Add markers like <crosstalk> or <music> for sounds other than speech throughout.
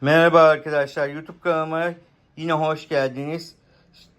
Merhaba arkadaşlar YouTube kanalıma yine hoş geldiniz.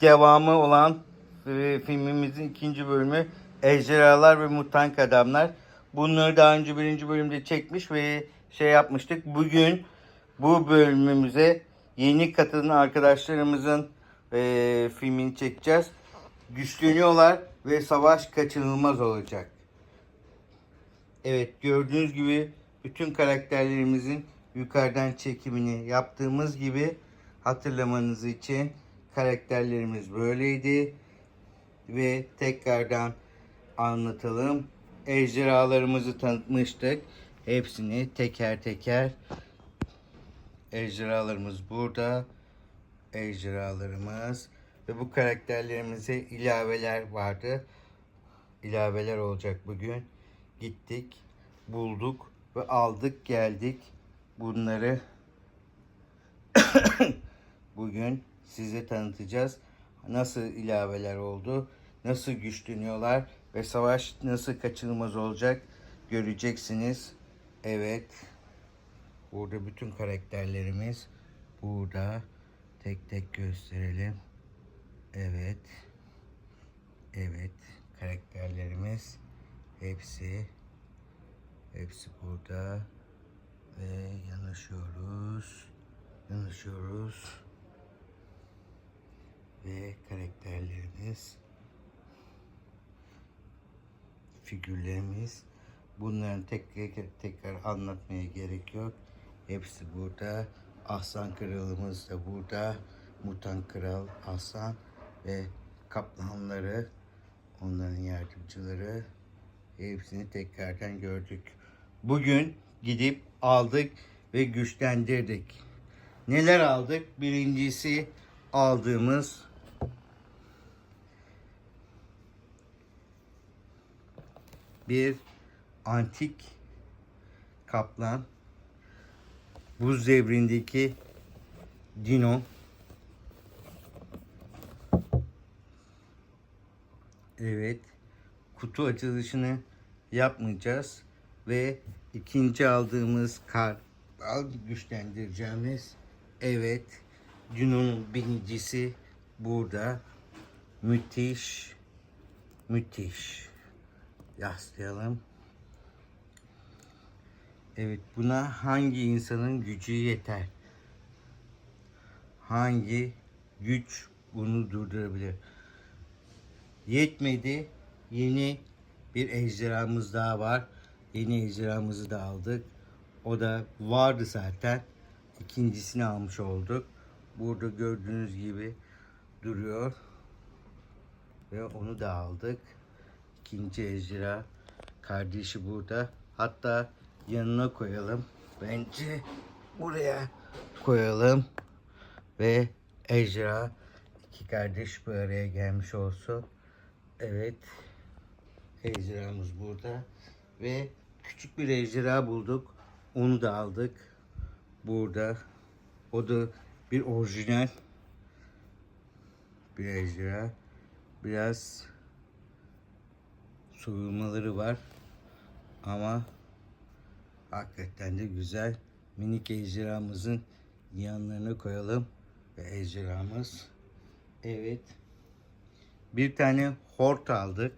Devamı olan e, filmimizin ikinci bölümü Ejderhalar ve Mutant Adamlar. Bunları daha önce birinci bölümde çekmiş ve şey yapmıştık. Bugün bu bölümümüze yeni katılan arkadaşlarımızın e, filmini çekeceğiz. Güçleniyorlar ve savaş kaçınılmaz olacak. Evet gördüğünüz gibi bütün karakterlerimizin yukarıdan çekimini yaptığımız gibi hatırlamanız için karakterlerimiz böyleydi. Ve tekrardan anlatalım. Ejderhalarımızı tanıtmıştık. Hepsini teker teker ejderhalarımız burada. Ejderhalarımız ve bu karakterlerimize ilaveler vardı. İlaveler olacak bugün. Gittik, bulduk ve aldık geldik. Bunları <coughs> bugün size tanıtacağız. Nasıl ilaveler oldu, nasıl güçleniyorlar ve savaş nasıl kaçınılmaz olacak göreceksiniz. Evet. Burada bütün karakterlerimiz burada. Tek tek gösterelim. Evet. Evet. Karakterlerimiz hepsi hepsi burada ve yanaşıyoruz. Yanaşıyoruz. Ve karakterlerimiz figürlerimiz bunların tekrar tekrar anlatmaya gerek yok. Hepsi burada. Aslan kralımız da burada. Mutan kral Aslan ve kaplanları onların yardımcıları hepsini tekrardan gördük. Bugün gidip aldık ve güçlendirdik. Neler aldık? Birincisi aldığımız bir antik kaplan buz devrindeki dino Evet. Kutu açılışını yapmayacağız ve ikinci aldığımız kar al güçlendireceğimiz evet Dino'nun binicisi burada müthiş müthiş yaslayalım. Evet buna hangi insanın gücü yeter? Hangi güç bunu durdurabilir? Yetmedi. Yeni bir ejderhamız daha var. Yeni ejderhamızı da aldık. O da vardı zaten. İkincisini almış olduk. Burada gördüğünüz gibi duruyor. Ve onu da aldık. İkinci ejderha. Kardeşi burada. Hatta yanına koyalım. Bence buraya koyalım. Ve ejderha iki kardeş bir araya gelmiş olsun. Evet. Ejderhamız burada. Ve küçük bir ejderha bulduk. Onu da aldık. Burada. O da bir orijinal bir ejderha. Biraz soyulmaları var. Ama hakikaten de güzel. Minik ejderhamızın yanlarına koyalım. Ve ejderhamız. Evet. Bir tane hort aldık.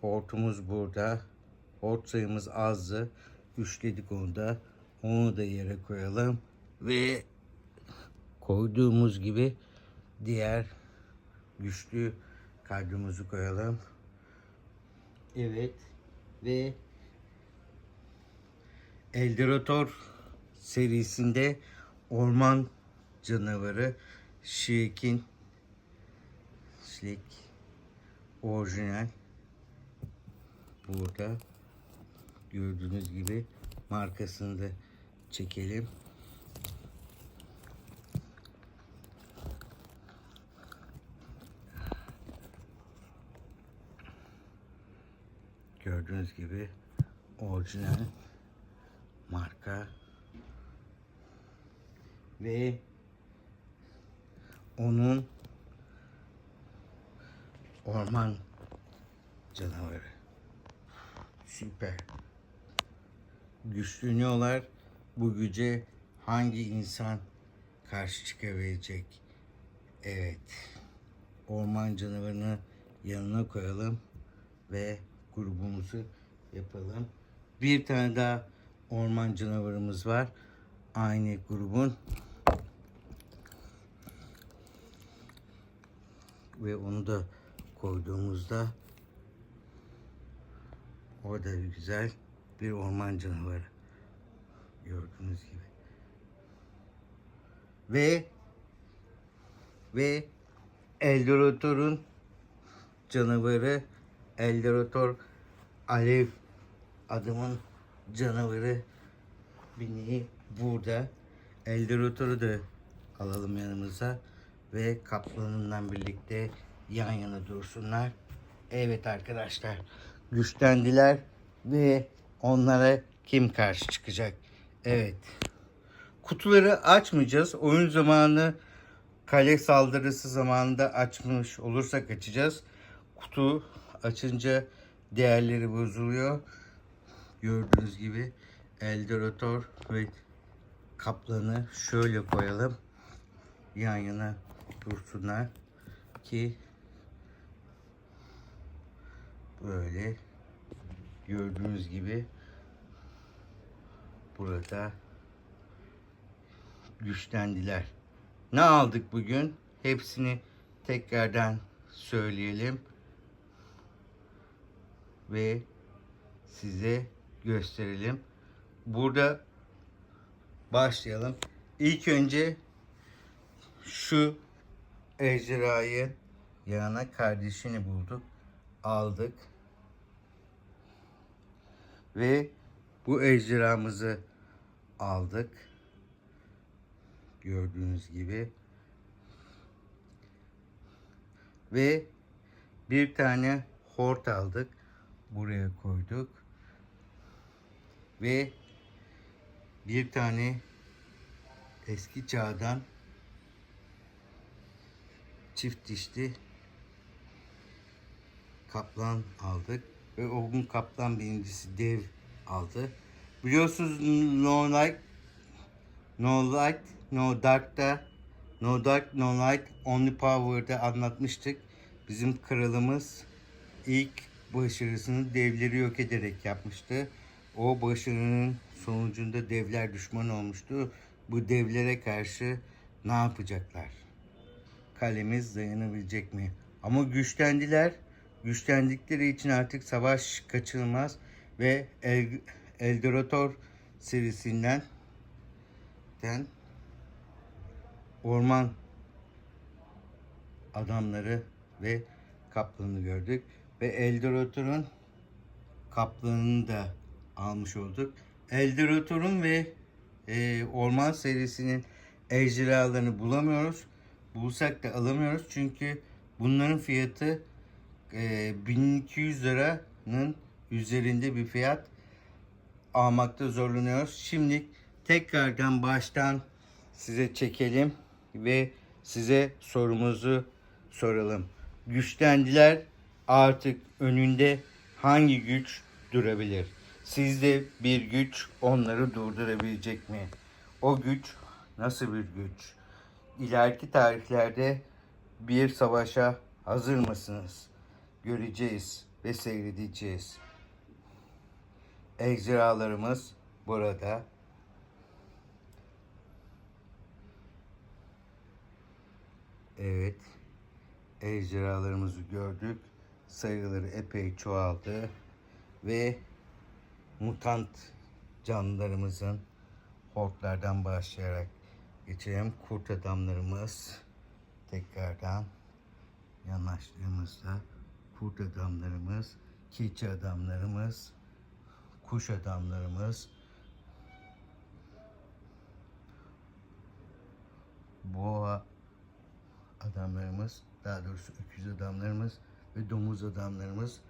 Hortumuz burada. Hort sayımız azdı. Üçledik onu da. Onu da yere koyalım. Ve koyduğumuz gibi diğer güçlü kaydımızı koyalım. Evet. Ve Eldorator serisinde orman canavarı Shrek'in Slick orijinal burada gördüğünüz gibi markasını da çekelim. Gördüğünüz gibi orijinal marka ve onun orman canavarı. Süper. Güçleniyorlar. Bu güce hangi insan karşı çıkabilecek? Evet. Orman canavarını yanına koyalım ve grubumuzu yapalım. Bir tane daha orman canavarımız var. Aynı grubun. Ve onu da koyduğumuzda orada güzel bir orman canavarı. Gördüğünüz gibi. Ve ve Eldorato'nun canavarı Eldorator Alev adamın canavarı bineği burada. Eldorator'u da alalım yanımıza ve kaplanından birlikte yan yana dursunlar. Evet arkadaşlar güçlendiler ve onlara kim karşı çıkacak? Evet. Kutuları açmayacağız. Oyun zamanı kale saldırısı zamanında açmış olursak açacağız. Kutu açınca değerleri bozuluyor. Gördüğünüz gibi Eldorator ve Kaplan'ı şöyle koyalım. Yan yana dursunlar ki böyle gördüğünüz gibi burada güçlendiler. Ne aldık bugün? Hepsini tekrardan söyleyelim ve size gösterelim. Burada başlayalım. İlk önce şu ejderhayı yanına kardeşini bulduk. Aldık. Ve bu ejderhamızı aldık. Gördüğünüz gibi. Ve bir tane hort aldık. Buraya koyduk. Ve bir tane eski çağdan çift dişli kaplan aldık. Ve o gün kaplan birincisi dev aldı. Biliyorsunuz No Light, No Light, No Dark'ta No Dark, No Light, Only Power'da anlatmıştık. Bizim kralımız ilk başarısını devleri yok ederek yapmıştı. O başarının sonucunda devler düşman olmuştu. Bu devlere karşı ne yapacaklar? Kalemiz dayanabilecek mi? Ama güçlendiler. Güçlendikleri için artık savaş kaçınılmaz ve El, Eldorator serisinden den orman adamları ve kaplanı gördük. Ve Eldorator'un kaplanını da almış olduk. Eldorator'un ve e, orman serisinin ejderhalarını bulamıyoruz. Bulsak da alamıyoruz çünkü bunların fiyatı e, 1200 liranın üzerinde bir fiyat almakta zorlanıyoruz. Şimdi tekrardan baştan size çekelim ve size sorumuzu soralım. Güçlendiler artık önünde hangi güç durabilir? Sizde bir güç onları durdurabilecek mi? O güç nasıl bir güç? İleriki tarihlerde bir savaşa hazır mısınız? Göreceğiz ve seyredeceğiz. Ejderhalarımız burada. Evet. Ejderhalarımızı gördük. Sayıları epey çoğaldı. Ve mutant canlılarımızın hortlardan başlayarak geçelim. Kurt adamlarımız tekrardan yanaştığımızda kurt adamlarımız, keçi adamlarımız, kuş adamlarımız, boğa adamlarımız, daha doğrusu öküz adamlarımız ve domuz adamlarımız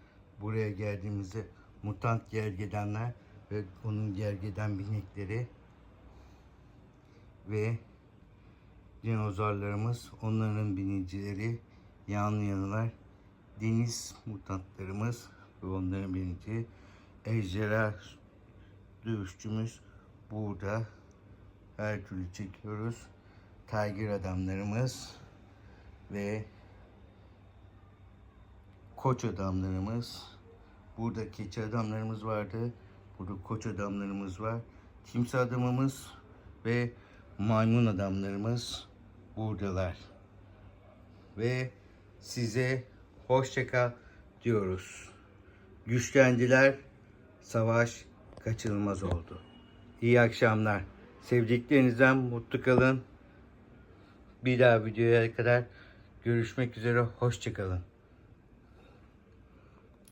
buraya geldiğimizde mutant gergedanlar ve onun gergedan binekleri ve dinozorlarımız, onların binicileri, yanlı yanılar, deniz mutantlarımız ve onların binici, ejderha dövüşçümüz burada her türlü çekiyoruz. Tiger adamlarımız ve koç adamlarımız. Burada keçi adamlarımız vardı. Burada koç adamlarımız var. Timsah adamımız ve maymun adamlarımız buradalar. Ve size hoşça kal diyoruz. Güçlendiler. Savaş kaçınılmaz oldu. İyi akşamlar. Sevdiklerinizden mutlu kalın. Bir daha videoya kadar görüşmek üzere. Hoşça kalın.